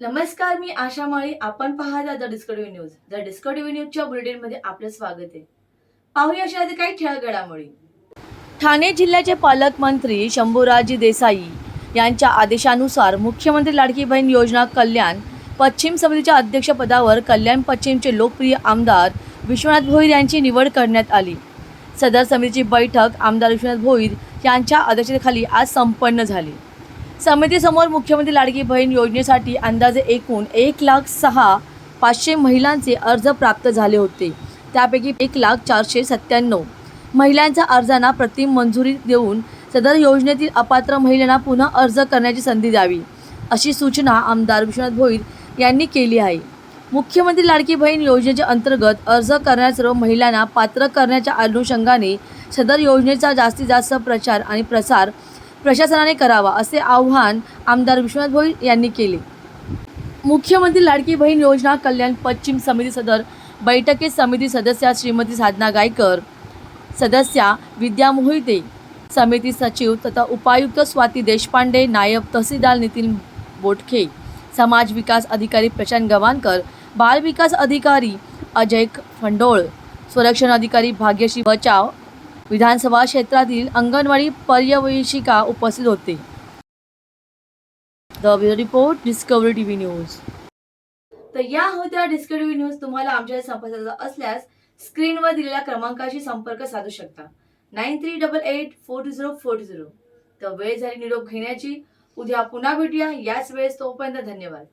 नमस्कार मी आशा माळी. आपण पाहता the Discovery news. The Discovery न्यूजच्या बुलेटिनमध्ये आपलं स्वागत आहे. पाहूया अशा काही ठळक घडामोडी ठाणे जिल्ह्याचे पालकमंत्री शंभूराजी देसाई यांच्या आदेशानुसार मुख्यमंत्री लाडकी बहीण योजना कल्याण पश्चिम समितीच्या अध्यक्षपदावर कल्याण पश्चिमचे लोकप्रिय आमदार विश्वनाथ भोईर यांची निवड करण्यात आली. सदर समितीची बैठक आमदार विश्वनाथ भोईर यांच्या अध्यक्षतेखाली आज संपन्न झाली. समितीसमोर मुख्यमंत्री लाडकी बहीण योजनेसाठी अंदाजे एकूण एक लाख सहा पाचशे महिलांचे अर्ज प्राप्त झाले होते. त्यापैकी एक लाख चारशे सत्त्याण्णव महिलांच्या अर्जांना प्रतिम मंजुरी देऊन सदर योजनेतील अपात्र महिलांना पुन्हा अर्ज करण्याची संधी द्यावी अशी सूचना आमदार विश्वनाथ भोईर यांनी केली आहे. मुख्यमंत्री लाडकी बहीण योजनेच्या अंतर्गत अर्ज करणाऱ्या सर्व महिलांना पात्र करण्याच्या अनुषंगाने सदर योजनेचा जास्तीत जास्त प्रचार आणि प्रसार प्रशासनाने करावा असे आव्हान आमदार विश्वनाथ भोईर यांनी केले. मुख्यमंत्री लाडकी बहीण योजना कल्याण पश्चिम समिती सदर बैठकीत समिती सदस्या श्रीमती साधना गायकर सदस्या विद्या मोहिते समिती सचिव तथा उपायुक्त स्वाती देशपांडे नायब तहसीलदार नितीन बोटखे समाज विकास अधिकारी प्रशांत गवानकर बाल विकास अधिकारी अजय फंडोळ संरक्षण अधिकारी भाग्यश्री बचाव विधानसभा क्षेत्रातील अंगणवाडी पर्यवेक्षिका उपस्थित होते. The report Discovery TV news. तर या होत्या डिस्कवरी न्यूज तुम्हाला आमच्या संपर्काचा असल्यास स्क्रीनवर दिलेल्या क्रमांकाशी संपर्क साधू शकता. Nine three double eight four two zero four two zero. तर वेळ झाली निरोप घेण्याची. उद्या पुन्हा भेटूया. याच वेळेस तोपर्यंत धन्यवाद.